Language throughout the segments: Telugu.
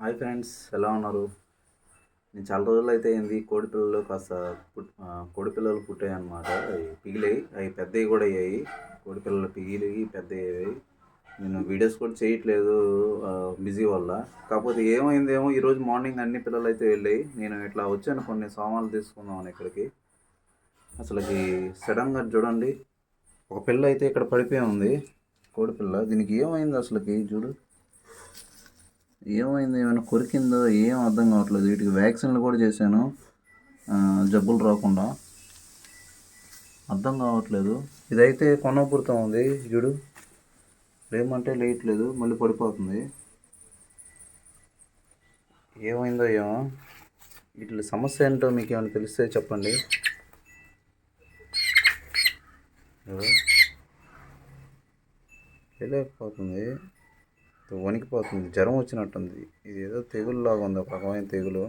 హాయ్ ఫ్రెండ్స్ ఎలా ఉన్నారు? నేను చాలా రోజులు అయితే అయింది కోడిపిల్లలు కాస్త పుట్ కోడిపిల్లలు పుట్టాయి అన్నమాట అవి పిగిలాయి అవి పెద్దవి కూడా అయ్యాయి. కోడిపిల్లలు పిగిలి పెద్ద అయ్యాయి. నేను వీడియోస్ కూడా చేయట్లేదు బిజీ వల్ల. కాకపోతే ఏమైందేమో ఈరోజు మార్నింగ్ అన్ని పిల్లలు అయితే వెళ్ళాయి. నేను ఇట్లా వచ్చాను కొన్ని సామాన్లు తీసుకుందామని ఇక్కడికి. అసలుకి సడన్గా చూడండి ఒక పిల్ల అయితే ఇక్కడ పడిపోయి ఉంది కోడిపిల్ల దీనికి ఏమైంది అసలుకి? చూడు. ఏమైంది? ఏమైనా కొరికిందో? ఏం అర్థం కావట్లేదు. వీటికి వ్యాక్సిన్లు కూడా చేశాను. జబ్బులు రాకుండా. అర్థం కావట్లేదు. ఇదైతే కొనపూర్తం ఉంది. చూడు. లేమంటే లేయట్లేదు. మళ్ళీ పడిపోతుంది. ఏమైందో ఏమో. వీటి సమస్య ఏంటో మీకు ఏమైనా తెలిస్తే చెప్పండి. తెలియకపోతుంది వణికిపోతుంది. జ్వరం వచ్చినట్టుంది. ఇది ఏదో తెగులులాగా ఉంది. ఒక రకమైన తెగులు.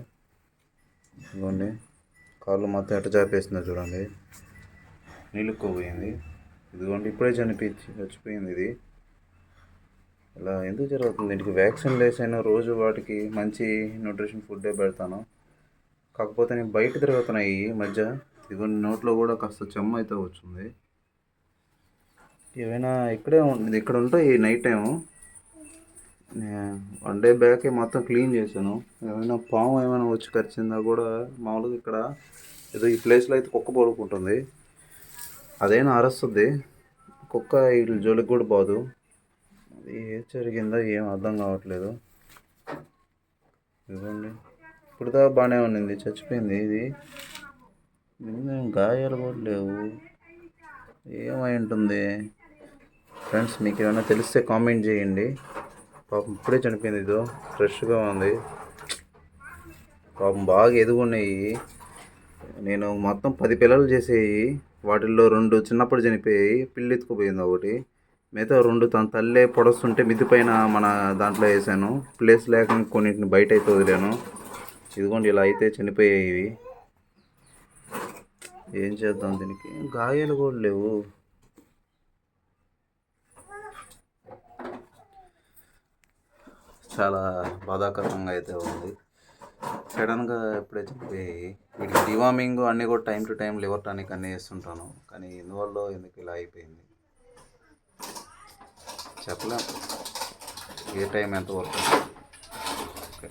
ఇదిగోండి. కాళ్ళు మొత్తం ఎట్ట చాపేసిందో చూడండి. నిలుక్కుపోయింది ఇదిగోండి ఇప్పుడే చనిపించి చచ్చిపోయింది ఇది. ఇలా ఎందుకు జరుగుతుంది? ఇంటికి వ్యాక్సిన్ వేసాను రోజు వాటికి మంచి న్యూట్రిషన్ ఫుడ్డే పెడతాను. కాకపోతే నేను బయట తిరుగుతున్నాయి ఈ మధ్య. ఇదిగోండి నోట్లో కూడా కాస్త చెమ్మ అయితే వచ్చింది. ఏమైనా ఇక్కడే ఉంటుంది ఇక్కడ ఉంటాయి night time one day back మొత్తం క్లీన్ చేశాను. ఏమైనా పాము ఏమైనా వచ్చి కరిచిందా కూడా మామూలుగా ఇక్కడ ఏదో ఈ ప్లేస్లో అయితే కుక్క పడుకుంటుంది అదైనా అరుస్తుంది. కుక్క వీళ్ళు జోలికి కూడా పోదు. అది ఏం జరిగిందో ఏం అర్థం కావట్లేదు. ఇదిగోండి. ఇప్పుడు దాకా బాగానే ఉండింది చచ్చిపోయింది ఇది. ఏం గాయాలు కూడా లేవు. ఏమై ఉంటుంది? ఫ్రెండ్స్ మీకు ఏమైనా తెలిస్తే కామెంట్ చేయండి. పాపం ఇప్పుడే చనిపోయింది ఇదో. ఫ్రెష్గా ఉంది. పాపం బాగా ఎదుగున్నాయి. నేను మొత్తం పది పిల్లలు చేసేవి వాటిల్లో రెండు చిన్నప్పుడు చనిపోయాయి. పిల్లి ఎత్తుకుపోయింది ఒకటి. మిగతా రెండు తన తల్లే పొడస్తుంటే మిద్ది పైన మన దాంట్లో వేసాను. ప్లేస్ లేక కొన్నింటిని బయట అయితే వదిలాను. ఇదిగోండి ఇలా అయితే చనిపోయాయి ఇవి. ఏం చేద్దాం దీనికి? గాయాలు కూడా లేవు. చాలా బాధాకరంగా అయితే ఉంది. సడన్గా ఎప్పుడే చనిపోయాయి వీటికి డివామింగ్ అన్నీ కూడా time to time liver tonic అన్నీ వేస్తుంటాను కానీ ఇందువల్ల ఎందుకు ఇలా అయిపోయింది? చెప్పలేం. ఏ టైం ఎంత వర్క్ ఓకే